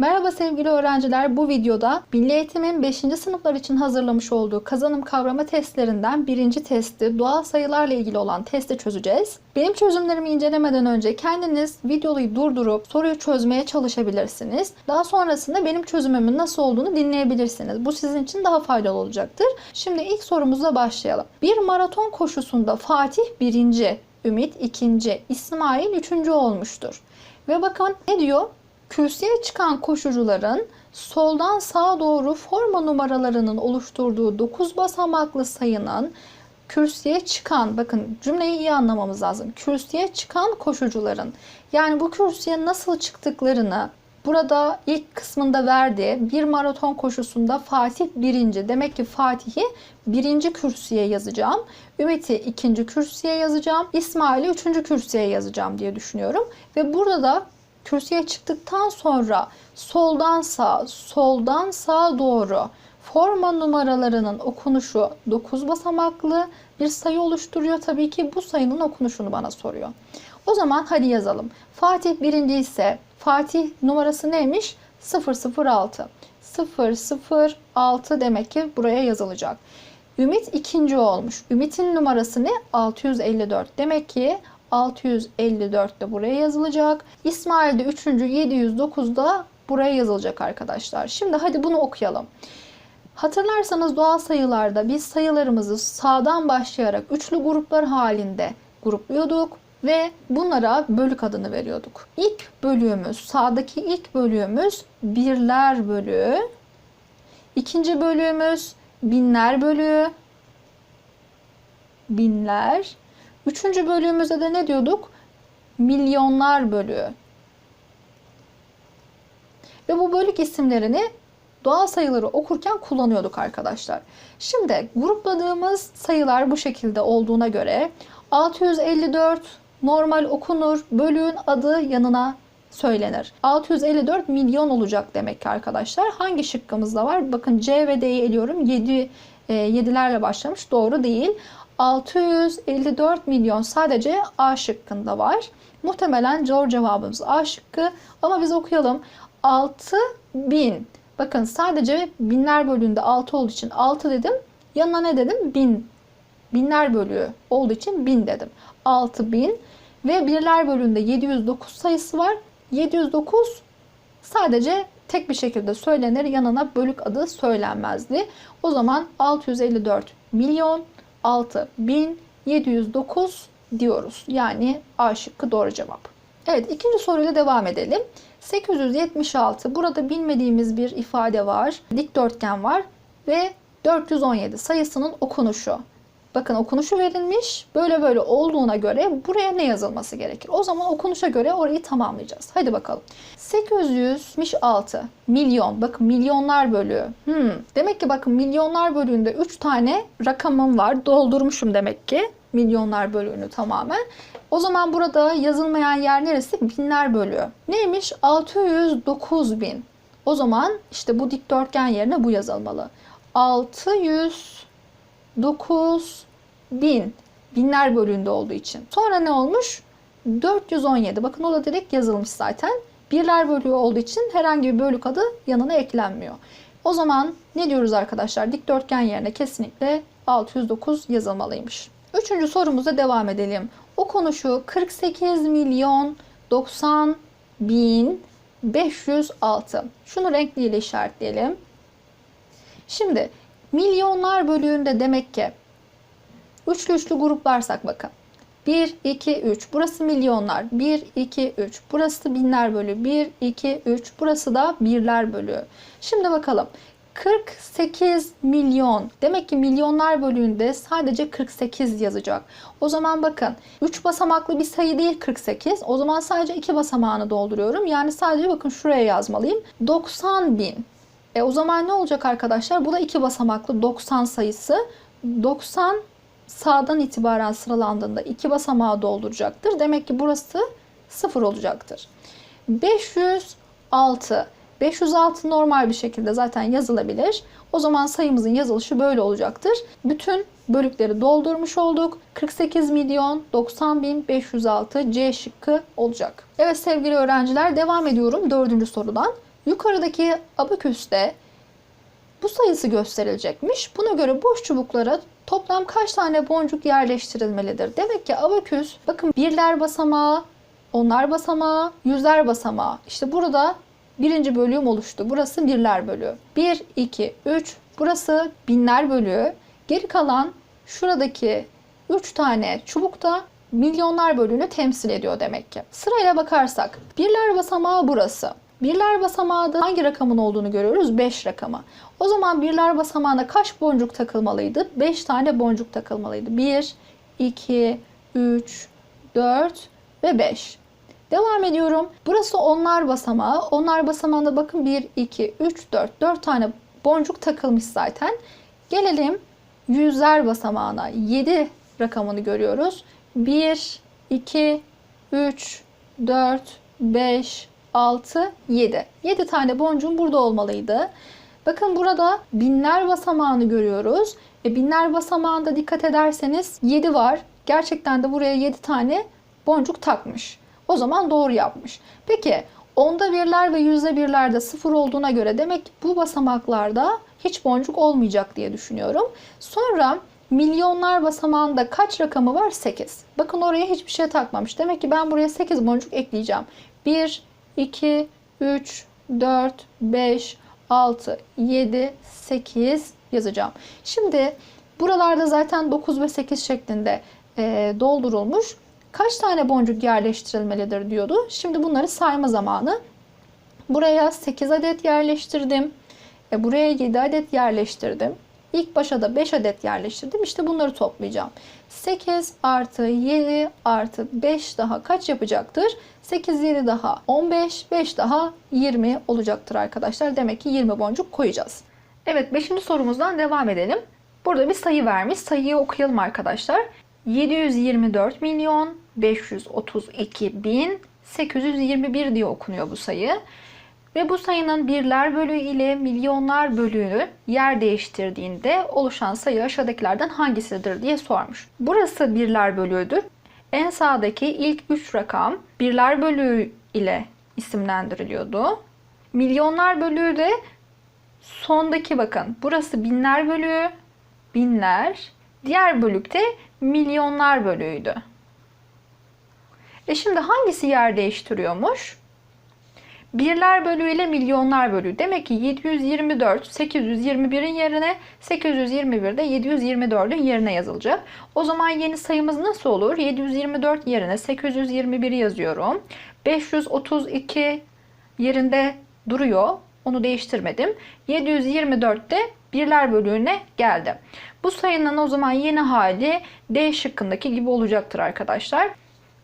Merhaba sevgili öğrenciler. Bu videoda Milli Eğitim'in 5. sınıflar için hazırlamış olduğu kazanım kavrama testlerinden birinci testi doğal sayılarla ilgili olan testi çözeceğiz. Benim çözümlerimi incelemeden önce kendiniz videoyu durdurup soruyu çözmeye çalışabilirsiniz. Daha sonrasında benim çözümümün nasıl olduğunu dinleyebilirsiniz. Bu sizin için daha faydalı olacaktır. Şimdi ilk sorumuzla başlayalım. Bir maraton koşusunda Fatih birinci, Ümit ikinci, İsmail üçüncü olmuştur. Ve bakın ne diyor? Kürsüye çıkan koşucuların soldan sağa doğru forma numaralarının oluşturduğu 9 basamaklı sayının kürsüye çıkan, bakın cümleyi iyi anlamamız lazım. Kürsüye çıkan koşucuların yani bu kürsüye nasıl çıktıklarını burada ilk kısmında verdiği bir maraton koşusunda Fatih birinci. Demek ki Fatih'i birinci kürsüye yazacağım. Ümit'i ikinci kürsüye yazacağım. İsmail'i üçüncü kürsüye yazacağım diye düşünüyorum. Ve burada da kürsüye çıktıktan sonra soldan sağ, soldan sağa doğru forma numaralarının okunuşu 9 basamaklı bir sayı oluşturuyor. Tabii ki bu sayının okunuşunu bana soruyor. O zaman hadi yazalım. Fatih birinci ise Fatih numarası neymiş? 006. 006 demek ki buraya yazılacak. Ümit ikinci olmuş. Ümit'in numarası ne? 654. Demek ki 654 de buraya yazılacak. İsmail de 3. 709 da buraya yazılacak arkadaşlar. Şimdi hadi bunu okuyalım. Hatırlarsanız doğal sayılarda biz sayılarımızı sağdan başlayarak üçlü gruplar halinde grupluyorduk ve bunlara bölük adını veriyorduk. İlk bölüğümüz, sağdaki ilk bölüğümüz birler bölüğü. İkinci bölüğümüz binler bölüğü. Binler. Üçüncü bölüğümüzde de ne diyorduk? Milyonlar bölüğü. Ve bu bölük isimlerini doğal sayıları okurken kullanıyorduk arkadaşlar. Şimdi grupladığımız sayılar bu şekilde olduğuna göre 654 normal okunur, bölüğün adı yanına söylenir. 654 milyon olacak demek ki arkadaşlar. Hangi şıkkımızda var? Bakın C ve D'yi eliyorum. 7 e, 7'lerle başlamış. Doğru değil. 654 milyon sadece A şıkkında var. Muhtemelen doğru cevabımız A şıkkı. Ama biz okuyalım. 6000. Bakın sadece binler bölüğünde 6 olduğu için 6 dedim. Yanına ne dedim? 1000. Binler bölüğü olduğu için 1000 dedim. 6000 ve birler bölüğünde 709 sayısı var. 709 sadece tek bir şekilde söylenir. Yanına bölük adı söylenmezdi. O zaman 654 milyon 6709 diyoruz. Yani A şıkkı doğru cevap. Evet ikinci soruyla devam edelim. 876 burada bilmediğimiz bir ifade var. Dikdörtgen var ve 417 sayısının okunuşu. Bakın okunuşu verilmiş. Böyle böyle olduğuna göre buraya ne yazılması gerekir? O zaman okunuşa göre orayı tamamlayacağız. Hadi bakalım. 876 milyon. Bakın milyonlar bölüğü. Hmm. Demek ki bakın milyonlar bölüğünde 3 tane rakamım var. Doldurmuşum demek ki milyonlar bölüğünü tamamen. O zaman burada yazılmayan yer neresi? Binler bölüğü. Neymiş? 609 bin. O zaman işte bu dikdörtgen yerine bu yazılmalı. 600 9 bin. Binler bölüğünde olduğu için. Sonra ne olmuş? 417. Bakın o da direkt yazılmış zaten. Birler bölüğü olduğu için herhangi bir bölük adı yanına eklenmiyor. O zaman ne diyoruz arkadaşlar? Dikdörtgen yerine kesinlikle 609 yazılmalıymış. Üçüncü sorumuza devam edelim. O konuşu 48 milyon 90 bin 506. Şunu renkliyle işaretleyelim. Şimdi Milyonlar bölüğünde demek ki üçlü üçlü gruplarsak bakın. 1, 2, 3. Burası milyonlar. 1, 2, 3. Burası binler bölüğü. 1, 2, 3. Burası da birler bölüğü. Şimdi bakalım. 48 milyon. Demek ki milyonlar bölüğünde sadece 48 yazacak. O zaman bakın 3 basamaklı bir sayı değil 48. O zaman sadece 2 basamağını dolduruyorum. Yani sadece bakın şuraya yazmalıyım. 90 bin. E o zaman ne olacak arkadaşlar? Bu da iki basamaklı 90 sayısı. 90 sağdan itibaren sıralandığında iki basamağı dolduracaktır. Demek ki burası 0 olacaktır. 506. 506 normal bir şekilde zaten yazılabilir. O zaman sayımızın yazılışı böyle olacaktır. Bütün bölükleri doldurmuş olduk. 48 milyon 90 bin 506 C şıkkı olacak. Evet sevgili öğrenciler devam ediyorum dördüncü sorudan. Yukarıdaki abaküste bu sayısı gösterilecekmiş. Buna göre boş çubuklara toplam kaç tane boncuk yerleştirilmelidir? Demek ki abaküs bakın birler basamağı, onlar basamağı, yüzler basamağı. İşte burada birinci bölüm oluştu. Burası birler bölüğü. 1, 2, 3. Burası binler bölüğü. Geri kalan şuradaki 3 tane çubuk da milyonlar bölüğünü temsil ediyor demek ki. Sırayla bakarsak birler basamağı burası. Birler basamağı da hangi rakamın olduğunu görüyoruz? 5 rakamı. O zaman birler basamağına kaç boncuk takılmalıydı? 5 tane boncuk takılmalıydı. 1, 2, 3, 4 ve 5. Devam ediyorum. Burası onlar basamağı. Onlar basamağında bakın 1, 2, 3, 4. 4 tane boncuk takılmış zaten. Gelelim yüzler basamağına. 7 rakamını görüyoruz. 1, 2, 3, 4, 5, 6, 7. 7 tane boncuğum burada olmalıydı. Bakın burada binler basamağını görüyoruz. E binler basamağında dikkat ederseniz 7 var. Gerçekten de buraya 7 tane boncuk takmış. O zaman doğru yapmış. Peki onda birler ve yüzde birlerde sıfır olduğuna göre demek ki bu basamaklarda hiç boncuk olmayacak diye düşünüyorum. Sonra milyonlar basamağında kaç rakamı var? 8. Bakın oraya hiçbir şey takmamış. Demek ki ben buraya 8 boncuk ekleyeceğim. 1, 2, 3, 4, 5, 6, 7, 8 yazacağım. Şimdi buralarda zaten 9 ve 8 şeklinde e, doldurulmuş. Kaç tane boncuk yerleştirilmelidir diyordu. Şimdi bunları sayma zamanı. Buraya 8 adet yerleştirdim. E, buraya 7 adet yerleştirdim. İlk başa da 5 adet yerleştirdim. İşte bunları toplayacağım. 8 artı 7 artı 5 daha kaç yapacaktır? 8, 7 daha 15, 5 daha 20 olacaktır arkadaşlar. Demek ki 20 boncuk koyacağız. Evet 5. sorumuzdan devam edelim. Burada bir sayı vermiş. Sayıyı okuyalım arkadaşlar. 724 milyon 532 bin 821 diye okunuyor bu sayı. Ve bu sayının birler bölüğü ile milyonlar bölüğü yer değiştirdiğinde oluşan sayı aşağıdakilerden hangisidir diye sormuş. Burası birler bölüğüdür. En sağdaki ilk 3 rakam birler bölüğü ile isimlendiriliyordu. Milyonlar bölüğü de sondaki bakın. Burası binler bölüğü, binler. Diğer bölükte milyonlar bölüğüydü. E şimdi hangisi yer değiştiriyormuş? Birler bölüğü ile milyonlar bölüğü. Demek ki 724 821'in yerine 821 de 724'ün yerine yazılacak. O zaman yeni sayımız nasıl olur? 724 yerine 821 yazıyorum. 532 yerinde duruyor. Onu değiştirmedim. 724 de birler bölüğüne geldi. Bu sayının o zaman yeni hali D şıkkındaki gibi olacaktır arkadaşlar.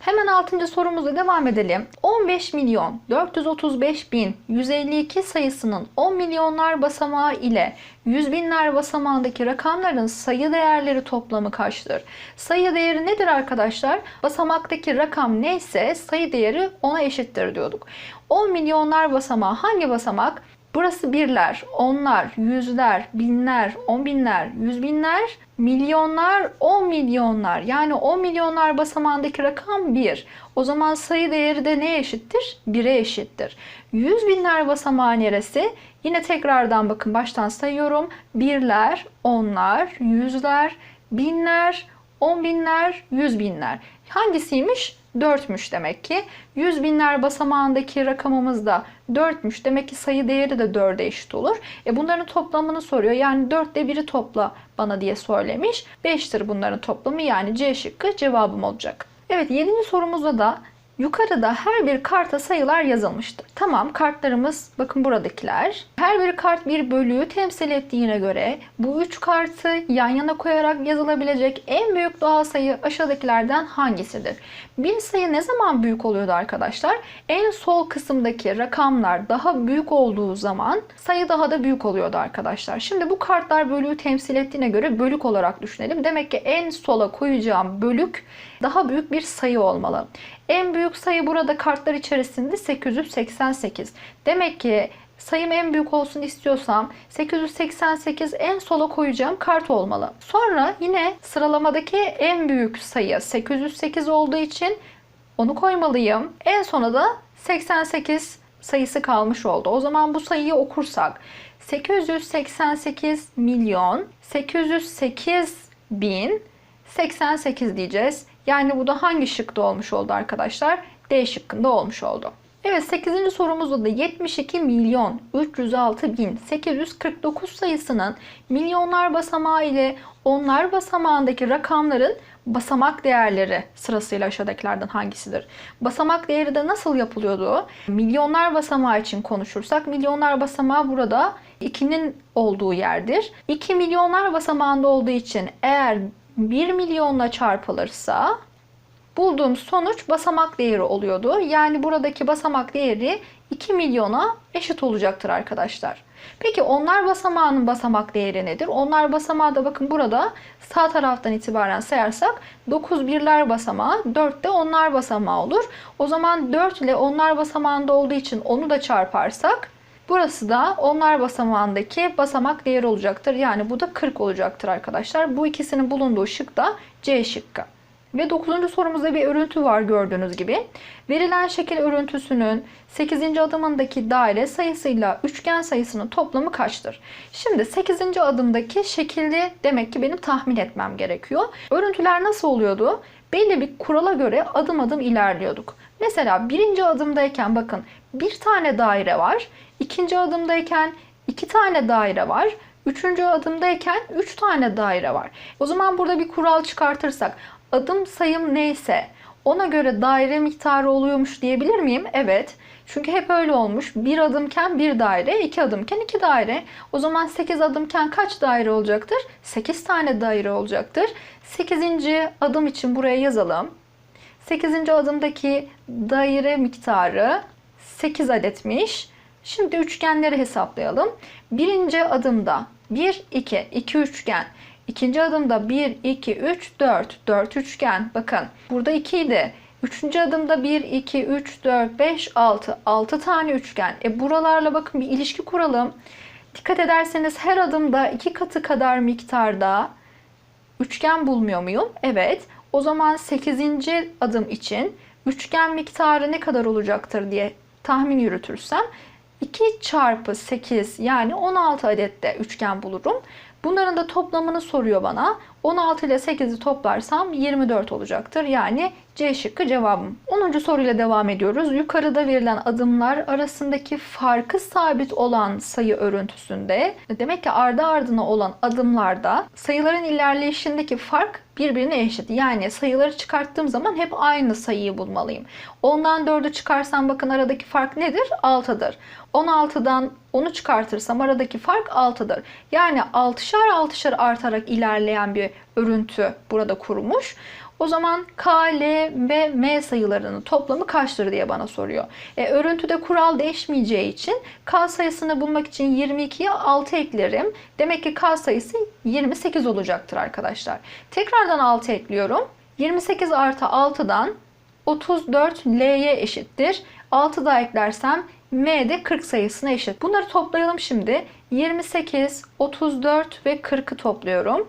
Hemen 6. sorumuzla devam edelim. 15 milyon 435 bin 152 sayısının 10 milyonlar basamağı ile 100 binler basamağındaki rakamların sayı değerleri toplamı kaçtır? Sayı değeri nedir arkadaşlar? Basamaktaki rakam neyse sayı değeri ona eşittir diyorduk. 10 milyonlar basamağı hangi basamak? Burası birler, onlar, yüzler, binler, on binler, yüz binler, milyonlar, on milyonlar. Yani 10 milyonlar basamağındaki rakam 1. O zaman sayı değeri de neye eşittir? 1'e eşittir. 100 binler basamağı neresi? Yine tekrardan bakın baştan sayıyorum. Birler, onlar, yüzler, binler, on binler, yüz binler. Hangisiymiş? 4'müş demek ki. 100 binler basamağındaki rakamımız da 4'müş. Demek ki sayı değeri de 4'e eşit olur. E bunların toplamını soruyor. Yani 4 ile 1'i topla bana diye söylemiş. 5'tir bunların toplamı yani C şıkkı cevabım olacak. Evet 7. sorumuzda da Yukarıda her bir karta sayılar yazılmıştır. Tamam kartlarımız bakın buradakiler. Her bir kart bir bölüğü temsil ettiğine göre bu üç kartı yan yana koyarak yazılabilecek en büyük doğal sayı aşağıdakilerden hangisidir? Bir sayı ne zaman büyük oluyordu arkadaşlar? En sol kısımdaki rakamlar daha büyük olduğu zaman sayı daha da büyük oluyordu arkadaşlar. Şimdi bu kartlar bölüğü temsil ettiğine göre bölük olarak düşünelim. Demek ki en sola koyacağım bölük daha büyük bir sayı olmalı. En büyük sayı burada kartlar içerisinde 888. Demek ki sayım en büyük olsun istiyorsam 888 en sola koyacağım kart olmalı. Sonra yine sıralamadaki en büyük sayı 808 olduğu için onu koymalıyım. En sona da 88 sayısı kalmış oldu. O zaman bu sayıyı okursak 888 milyon 808 bin 88 diyeceğiz. Yani bu da hangi şıkta olmuş oldu arkadaşlar? D şıkkında olmuş oldu. Evet 8. sorumuzda da 72 milyon 306 bin 849 sayısının milyonlar basamağı ile onlar basamağındaki rakamların basamak değerleri sırasıyla aşağıdakilerden hangisidir? Basamak değeri de nasıl yapılıyordu? Milyonlar basamağı için konuşursak milyonlar basamağı burada 2'nin olduğu yerdir. 2 milyonlar basamağında olduğu için eğer 1 milyonla çarpılırsa bulduğum sonuç basamak değeri oluyordu. Yani buradaki basamak değeri 2 milyona eşit olacaktır arkadaşlar. Peki onlar basamağının basamak değeri nedir? Onlar basamağı da bakın burada sağ taraftan itibaren sayarsak 9 birler basamağı 4 de onlar basamağı olur. O zaman 4 ile onlar basamağında olduğu için onu da çarparsak Burası da onlar basamağındaki basamak değeri olacaktır. Yani bu da 40 olacaktır arkadaşlar. Bu ikisinin bulunduğu şık da C şıkkı. Ve 9. sorumuzda bir örüntü var gördüğünüz gibi. Verilen şekil örüntüsünün 8. adımındaki daire sayısıyla üçgen sayısının toplamı kaçtır? Şimdi 8. adımdaki şekilde demek ki benim tahmin etmem gerekiyor. Örüntüler nasıl oluyordu? Belli bir kurala göre adım adım ilerliyorduk. Mesela birinci adımdayken bakın bir tane daire var. İkinci adımdayken iki tane daire var. Üçüncü adımdayken üç tane daire var. O zaman burada bir kural çıkartırsak adım sayım neyse ona göre daire miktarı oluyormuş diyebilir miyim? Evet. Çünkü hep öyle olmuş. Bir adımken bir daire, iki adımken iki daire. O zaman 8 adımken kaç daire olacaktır? 8 tane daire olacaktır. 8. adım için buraya yazalım. 8. adımdaki daire miktarı 8 adetmiş. Şimdi üçgenleri hesaplayalım. Birinci adımda 1, 2, 2 üçgen. İkinci adımda 1, 2, 3, 4. 4 üçgen. Bakın burada 2 idi. Üçüncü adımda 1, 2, 3, 4, 5, 6. 6 tane üçgen. E buralarla bakın bir ilişki kuralım. Dikkat ederseniz her adımda iki katı kadar miktarda üçgen bulmuyor muyum? Evet. O zaman 8. adım için üçgen miktarı ne kadar olacaktır diye tahmin yürütürsem 2 çarpı 8 yani 16 adette üçgen bulurum. Bunların da toplamını soruyor bana. 16 ile 8'i toplarsam 24 olacaktır. Yani C şıkkı cevabım. 10. soruyla devam ediyoruz. Yukarıda verilen adımlar arasındaki farkı sabit olan sayı örüntüsünde demek ki ardı ardına olan adımlarda sayıların ilerleyişindeki fark birbirine eşit. Yani sayıları çıkarttığım zaman hep aynı sayıyı bulmalıyım. 10'dan 4'ü çıkarsam bakın aradaki fark nedir? 6'dır. 16'dan 10'u çıkartırsam aradaki fark 6'dır. Yani 6'şar 6'şar artarak ilerleyen bir örüntü burada kurmuş. O zaman K, L ve M sayılarının toplamı kaçtır diye bana soruyor. E, örüntüde kural değişmeyeceği için K sayısını bulmak için 22'ye 6 eklerim. Demek ki K sayısı 28 olacaktır arkadaşlar. Tekrardan 6 ekliyorum. 28 artı 6'dan 34 L'ye eşittir. 6 daha eklersem M de 40 sayısına eşit. Bunları toplayalım şimdi. 28, 34 ve 40'ı topluyorum.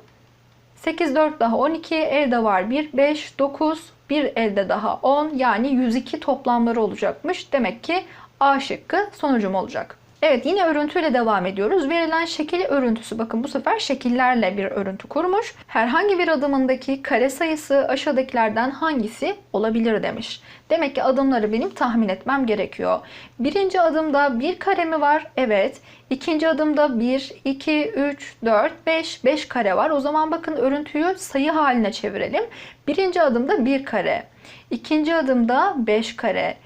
8, 4 daha 12, elde var 1, 5, 9, bir elde daha 10 yani 102 toplamları olacakmış. Demek ki A şıkkı sonucum olacak. Evet yine örüntüyle devam ediyoruz. Verilen şekil örüntüsü bakın bu sefer şekillerle bir örüntü kurmuş. Herhangi bir adımındaki kare sayısı aşağıdakilerden hangisi olabilir demiş. Demek ki adımları benim tahmin etmem gerekiyor. Birinci adımda bir kare mi var? Evet. İkinci adımda 1, 2, 3, 4, 5, 5 kare var. O zaman bakın örüntüyü sayı haline çevirelim. Birinci adımda 1 kare. İkinci adımda 5 kare.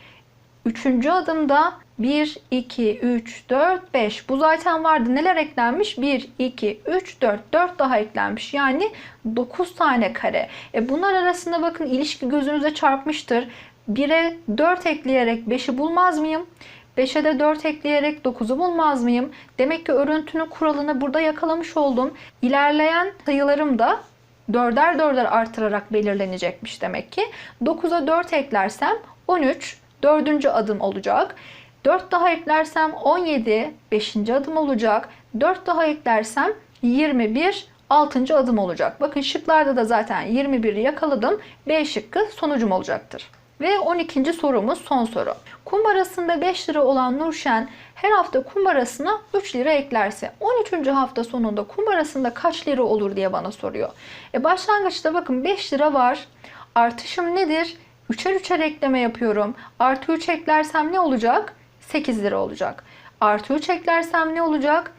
Üçüncü adımda 1, 2, 3, 4, 5. Bu zaten vardı. Neler eklenmiş? 1, 2, 3, 4. 4 daha eklenmiş. Yani 9 tane kare. E bunlar arasında bakın ilişki gözünüze çarpmıştır. 1'e 4 ekleyerek 5'i bulmaz mıyım? 5'e de 4 ekleyerek 9'u bulmaz mıyım? Demek ki örüntünün kuralını burada yakalamış oldum. İlerleyen sayılarım da dörder dörder artırarak belirlenecekmiş demek ki. 9'a 4 eklersem 13 dördüncü adım olacak. 4 daha eklersem 17 5. adım olacak. 4 daha eklersem 21 6. adım olacak. Bakın şıklarda da zaten 21'i yakaladım. B şıkkı sonucum olacaktır. Ve 12. sorumuz son soru. Kumbarasında 5 lira olan Nurşen her hafta kumbarasına 3 lira eklerse 13. hafta sonunda kumbarasında kaç lira olur diye bana soruyor. E başlangıçta bakın 5 lira var. Artışım nedir? 3'er 3'er ekleme yapıyorum. Artı 3 eklersem ne olacak? 8 lira olacak. Artı 3 eklersem ne olacak?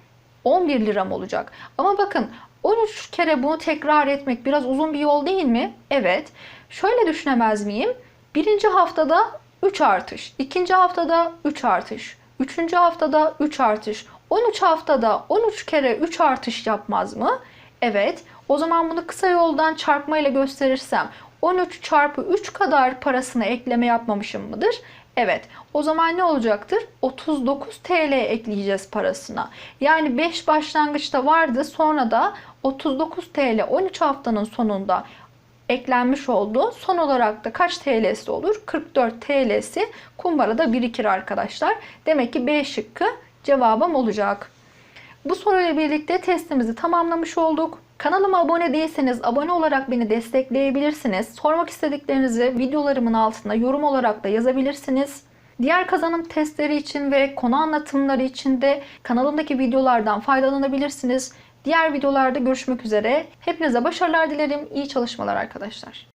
11 liram olacak. Ama bakın 13 kere bunu tekrar etmek biraz uzun bir yol değil mi? Evet. Şöyle düşünemez miyim? Birinci haftada 3 artış, ikinci haftada 3 artış, üçüncü haftada 3 artış, 13 haftada 13 kere 3 artış yapmaz mı? Evet. O zaman bunu kısa yoldan çarpmayla gösterirsem 13 çarpı 3 kadar parasına ekleme yapmamışım mıdır? Evet. O zaman ne olacaktır? 39 TL ekleyeceğiz parasına. Yani 5 başlangıçta vardı. Sonra da 39 TL 13 haftanın sonunda eklenmiş oldu. Son olarak da kaç TL'si olur? 44 TL'si kumbarada birikir arkadaşlar. Demek ki B şıkkı cevabım olacak. Bu soruyla birlikte testimizi tamamlamış olduk. Kanalıma abone değilseniz abone olarak beni destekleyebilirsiniz. Sormak istediklerinizi videolarımın altına yorum olarak da yazabilirsiniz. Diğer kazanım testleri için ve konu anlatımları için de kanalımdaki videolardan faydalanabilirsiniz. Diğer videolarda görüşmek üzere. Hepinize başarılar dilerim. İyi çalışmalar arkadaşlar.